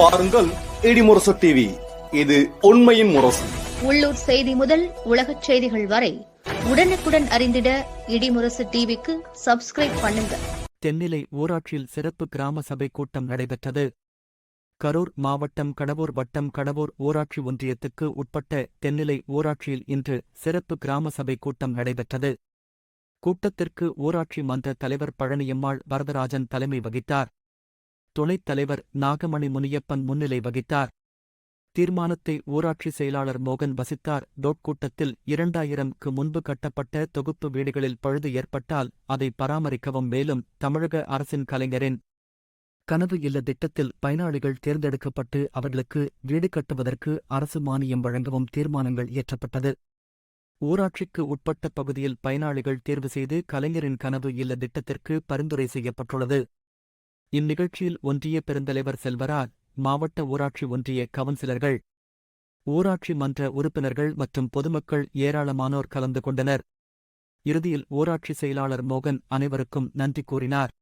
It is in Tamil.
பாருங்கள் இடிமுரசு டிவி இது உண்மையின் முரசு. உள்ளூர் செய்தி முதல் உலகச் செய்திகள் வரை உடனுக்குடன் அறிந்திட இடிமுரசு டிவிக்கு சப்ஸ்கிரைப் பண்ணுங்க. தென்னிலை ஊராட்சியில் சிறப்பு கிராம சபை கூட்டம் நடைபெற்றது. கரூர் மாவட்டம் கடவூர் வட்டம் கடவூர் ஊராட்சி ஒன்றியத்துக்கு உட்பட்ட தென்னிலை ஊராட்சியில் இன்று சிறப்பு கிராம சபை கூட்டம் நடைபெற்றது. கூட்டத்திற்கு ஊராட்சி மன்ற தலைவர் பழனியம்மாள் வரதராஜன் தலைமை வகித்தார். துணைத் தலைவர் நாகமணி முனியப்பன் முன்னிலை வகித்தார். தீர்மானத்தை ஊராட்சி செயலாளர் மோகன் வசித்தார். டோட் கூட்டத்தில் இரண்டாயிரம்க்கு முன்பு கட்டப்பட்ட தொகுப்பு வீடுகளில் பழுது ஏற்பட்டால் அதை பராமரிக்கவும் மேலும் தமிழக அரசின் கலைஞரின் கனவு இல்ல திட்டத்தில் பயனாளிகள் தேர்ந்தெடுக்கப்பட்டு அவர்களுக்கு வீடு கட்டுவதற்கு அரசு மானியம் வழங்கவும் தீர்மானங்கள் இயற்றப்பட்டது. ஊராட்சிக்கு உட்பட்ட பகுதியில் பயனாளிகள் தேர்வு செய்து கலைஞரின் கனவு இல்ல திட்டத்திற்கு பரிந்துரை செய்யப்பட்டுள்ளது. இந்நிகழ்ச்சியில் ஒன்றிய பெருந்தலைவர் செல்வராஜ் மாவட்ட ஊராட்சி ஒன்றிய கவுன்சிலர்கள் ஊராட்சி மன்ற உறுப்பினர்கள் மற்றும் பொதுமக்கள் ஏராளமானோர் கலந்து கொண்டனர். இறுதியில் ஊராட்சி செயலாளர் மோகன் அனைவருக்கும் நன்றி கூறினார்.